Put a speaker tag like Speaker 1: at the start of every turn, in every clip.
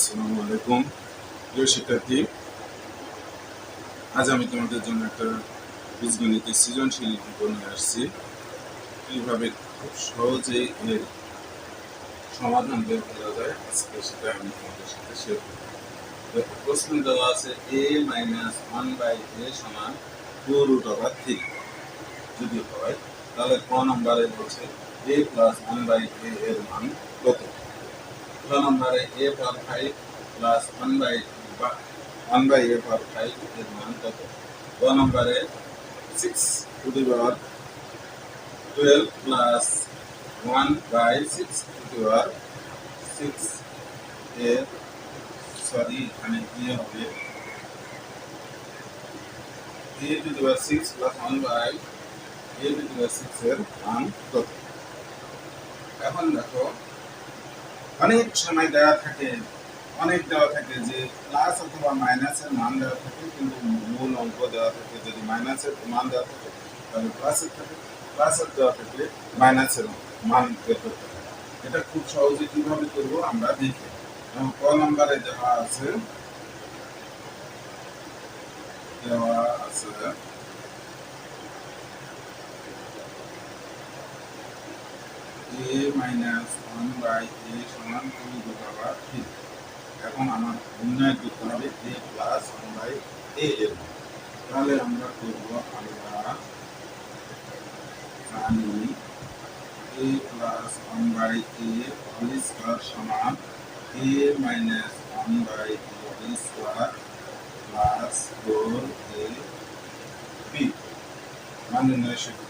Speaker 1: আসসালামু আলাইকুম। প্রিয় শিক্ষার্থী, আজ আমি তোমাদের জন্য একটা বীজগণিতের সৃজনশীল ভিডিও নিয়ে আসছি। কীভাবে খুব সহজেই এর সমাধান বের করা যায়, আজকে সেটা আমি তোমাদের সাথে শেয়ার করব। প্রশ্ন দেওয়া আছে A minus one by A সমান টু রুট ওভার থ্রি যদি হয়, তাহলে ক নম্বরে বলছে A plus one by A এর মান কত? ছ নম্বরে A power five plus one by one by A power five এর মান কত? ক নম্বরে six two the power twelve plus one by six two the power six এর, সরি, এখানে কি হবে A two the power six plus one by A two the power six এর মান কত? এখন দেখো অনেক সময় দেওয়া থাকে, অনেক দেওয়া থাকে যে প্লাস অথবা মাইনাসের মান দেওয়া থাকে, কিন্তু মূল অঙ্ক দেওয়া থাকে, যদি মাইনাসের মান দেওয়া থাকে, তাহলে প্লাসের থাকে প্লাসের দেওয়া থাকলে মাইনাসের মান বের করতে হবে। এটা খুব সহজে কীভাবে করব আমরা দেখি। এবং ক নম্বরে দেওয়া আছে দেওয়া আছে A minus one by A সমান টু টু পাওয়ার থ্রি এখন আমার নির্ণয় করতে হবে A plus one by A এর তাহলে আমরা করব আমরা জানি A plus one by A whole square সমান A minus one by A whole square plus four A B মান নির্ণয় শিখব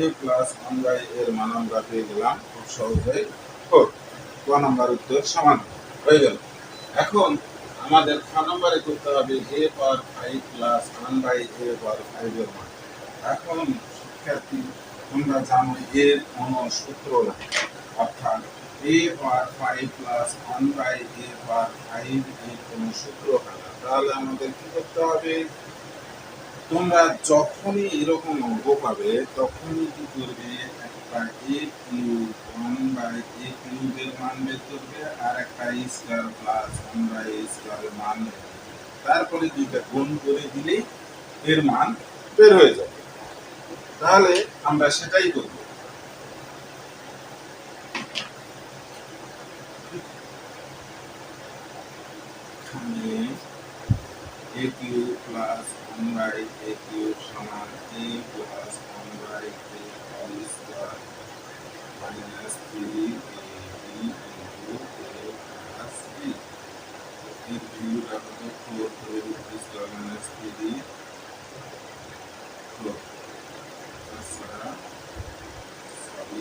Speaker 1: এ প্লাস বাই এর মান আমরা পেয়ে খুব সহজেই। ফোর ক নাম্বার উত্তর সমান। হয়ে গেল। এখন আমাদের খ নম্বরে করতে হবে A power five plus one by A power five এর মান। এখন শিক্ষার্থী, তোমরা জানো এর কোনো সূত্র অর্থাৎ A power five plus one by A power five এর কোনো সূত্র হয় তাহলে আমাদের কি করতে হবে? তোমরা যখনই এরকম অঙ্ক পাবে, তখনই কি করবে? একটা এ ওয়ান বাই এ কিউবের মান বের করবে আর একটা A square plus one by A মান তারপরে দুইটা গুণ করে দিলেই এর মান বের হয়ে যাবে। তাহলে আমরা সেটাই করব। Cube plus one by a cube সমান a plus one by a whole square minus three a b into a plus b এর ভ্যালুটা কত four four square minus three four তাছাড়া সরি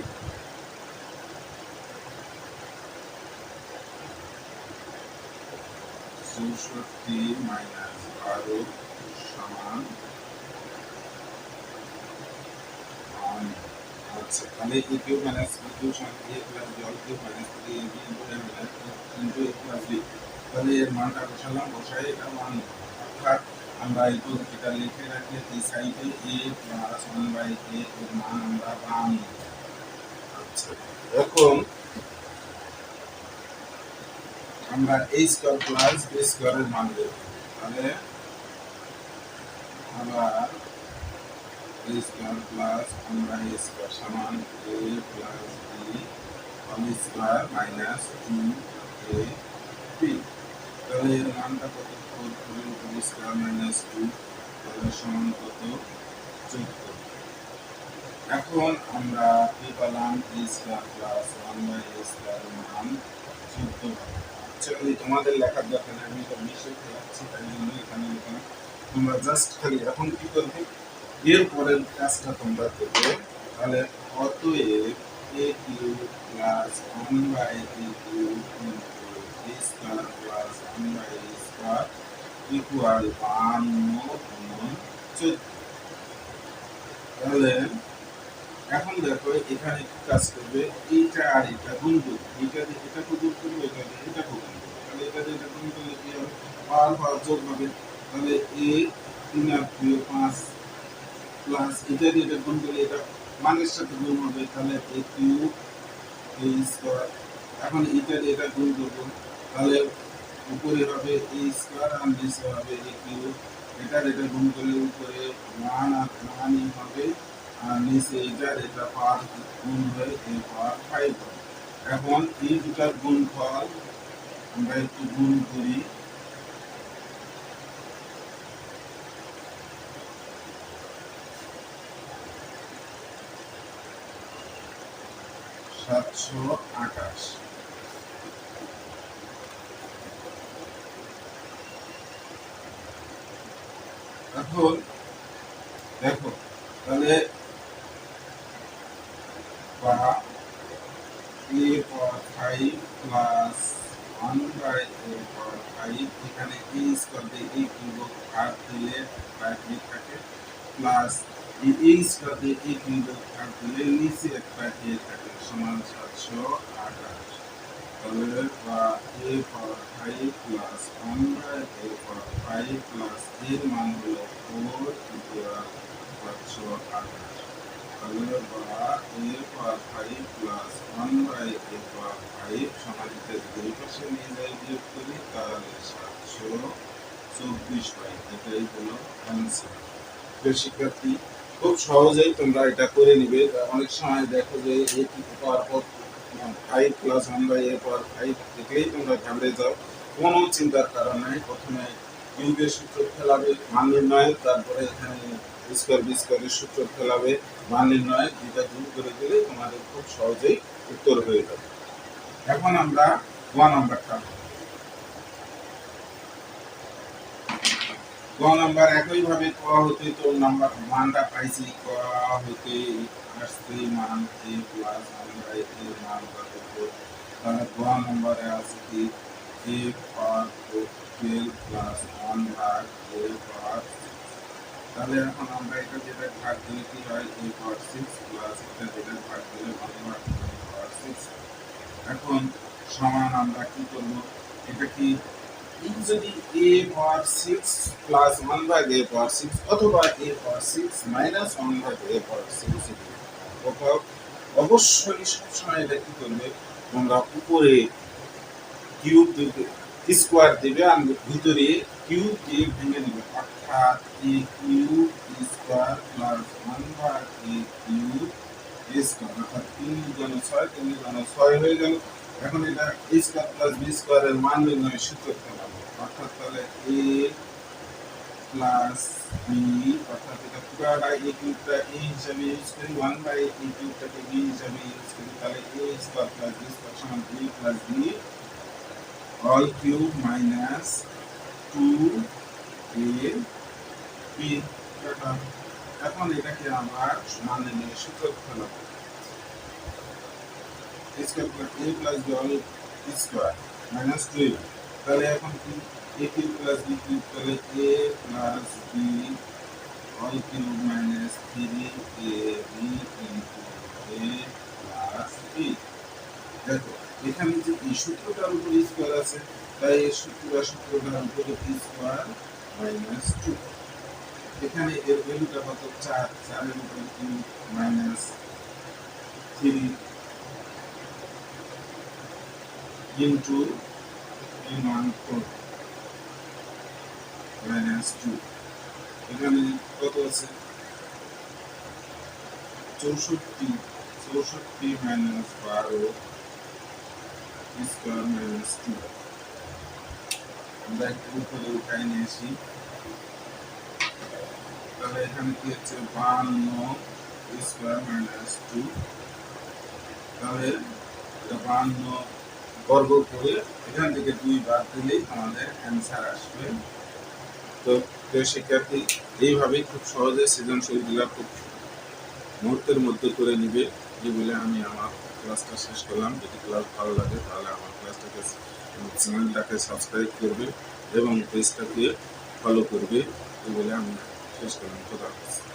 Speaker 1: চৌষট্টি মাইনাস বারো সমান ওয়ান। আচ্ছা তাহলে A cube minus B cube সমান A plus B all cube minus three A B into A minus into A plus B তাহলে এর মানটা বসালাম বসাই এটা ওয়ান অর্থাৎ আমরা একটু এটা লিখে রাখলে এই সাইডে A plus one by A এর মান আমরা ওয়ান আচ্ছা এখন আমরা a স্কয়ার প্লাস b স্কয়ারের মান বের করব তাহলে আবার স্কয়ার প্লাস আমরা a স্কয়ার সমান plus square minus two a, b তাহলে কত? ফোর স্কয়ার মাইনাস টু তাহলে এখন আমরা কি পেলাম? a square plus one by a স্কয়ারের মান চোদ্দ। তোমাদের লেখার দরকার আমি এটা মিশে ফেলাচ্ছি তাই জন্য এখানে লিখলাম তোমরা জাস্ট খালি এখন কি করবে? এর পরের কাজটা তোমরা করবে। তাহলে অতএব A cube plus one by A cube square plus one by square equal গুণন চোদ্দ তাহলে এখন দেখো এখানে কি কাজ করবে? এইটা আর এটা গুণ করবে। এইটা দিয়ে এটা গুণ করবে এটা দিয়ে এটা গুণ করবে। তাহলে এটা দিয়ে এটা গুণ করলে কি হবে? পাওয়ার পাওয়ার যোগ হবে। তাহলে এ, তিন আর দুই, পাঁচ প্লাস এটা দিয়ে এটা গুণ করলে এটা মানের সাথে গুণ হবে, তাহলে এ কিউব এ স্কোয়ার এখন এটা দিয়ে এটা গুণ করব, তাহলে উপরে হবে এ স্কোয়ার আর নিচে হবে এ কিউব এটার এটা গুণ করলে উপরে ওয়ান আর ওয়ানই হবে, আর নিচে এটার এটা পাওয়ার গুণ হয়ে এ পাওয়ার ফাইভ এখন এই দুটার গুণ ফল আমরা একটু গুণ করি। সাতশো আঠাশ। এখন দেখো তাহলে ফাইভ এখানে এ স্কোয়ার দিয়ে A cube plus A square দিয়ে এ কিউব ভাগ দিলে নিচে একটা এ থাকে, সমান সাতশো আঠাশ। বা A power five plus one by A power five plus এর মান হলো ফোর সাতশো আঠাশ। তাহলে বা A power five plus one by A power five সমাধিতে দুই পাশে নিয়ে যাই বিয়োগ করি, তাহলে সাতশো চব্বিশ পাই। এটাই হলো অ্যান্সার প্রিয় শিক্ষার্থী খুব সহজেই তোমরা এটা করে নিবে। অনেক সময় দেখো যে এ কি পাওয়ার পর five plus by A power five দেখলেই তোমরা ঘাবড়ে যাও। কোনো চিন্তার কারণ নাই। প্রথমে কিউবের সূত্র ফেলাবে, মান নির্ণয়, তারপরে এখানে স্কোয়ার বি স্কোয়ারের সূত্র ফেলাবে, মান নির্ণয়, দুইটা গুণ করে দিলে তোমাদের খুব সহজেই উত্তর হয়ে যাবে। এখন আমরা ওয়ান নাম্বারটা ক নাম্বার একইভাবে ক হতে তো নাম্বার মানটা পাইছি, ক হতে আসছে মান এ প্লাস আমরা এ মান কত তাহলে ক নম্বরে কি? A power twelve plus one ভাগ এ পাওয়ার তাহলে এখন আমরা এটা যেটা ভাগ দিলে কি হয়? এ পাওয়ার সিক্স প্লাস এটা যেটা ভাগ দিলে ভাগ সিক্স এখন সমান আমরা কি করব? এটা কি যদি a পাওয়ার 6 প্লাস 1 ভাগ a পাওয়ার 6 অথবা a পাওয়ার 6 মাইনাস 1 ভাগ a পাওয়ার 6 অথবা অবশ্যই সবসময় এটা কি করবে? তোমরা উপরে কিউব দিবে স্কোয়ার দিবে আর ভিতরে কিউব দিয়ে ভেঙে দিবে। অর্থাৎ a কিউব স্কোয়ার প্লাস 1 ভাগ a কিউব স্কোয়ার অর্থাৎ তিন গুণ ছয়, তিন গুণ ছয় হয়ে গেল। এখন এটা a স্কোয়ার প্লাস b স্কোয়ারের মান নির্ণয় সূত্র ফেলাবো অর্থাৎ তাহলে a প্লাস b, অর্থাৎ এটা পুরাটা a কিউবটা a হিসাবে ইউজ করি 1 বাই a কিউবটাকে b হিসাবে ইউজ করি তাহলে a square plus b square সমান a plus b all cube minus 2 a b এখন এটাকে আমরা মান নির্ণয় সূত্র ফেলাবো square plus all square minus 12 তাহলে এখন কি? A cube plus b cube তাহলে a plus b all cube minus three A B into A plus B দেখো, এখানে যে এই সূত্রটার উপরে স্কোয়ার আছে, তাই এই সূত্রটা সূত্রটার উপরে স্কোয়ার মাইনাস টু এখানে এর ভ্যালুটা কত? চার। চারের উপরে তিন। মাইনাস থ্রি এই মান মাইনাস টু এখানে কত আছে? চৌষট্টি চৌষট্টি মাইনাস বারো স্কোয়ার মাইনাস টু আমরা একটু উপরে উঠাই নিয়েছি তাহলে এখানে কি হচ্ছে বান্ন স্কোয়ার মাইনাস টু তাহলে বান্ন বর্গ করে এখান থেকে দুই বাদ দিলেই আমাদের অ্যান্সার আসবে। তো প্রিয় শিক্ষার্থী এইভাবেই খুব সহজে সৃজনশীলগুলো খুব মুহূর্তের মধ্যে করে নিবে। এই বলে আমি আমার ক্লাসটা শেষ করলাম। যদি ক্লাস ভালো লাগে তাহলে আমার ক্লাসটাকে চ্যানেলটাকে সাবস্ক্রাইব করবে এবং পেজটাকে ফলো করবে। এই বলে আমি শেষ করলাম। খোদা হাফেজ।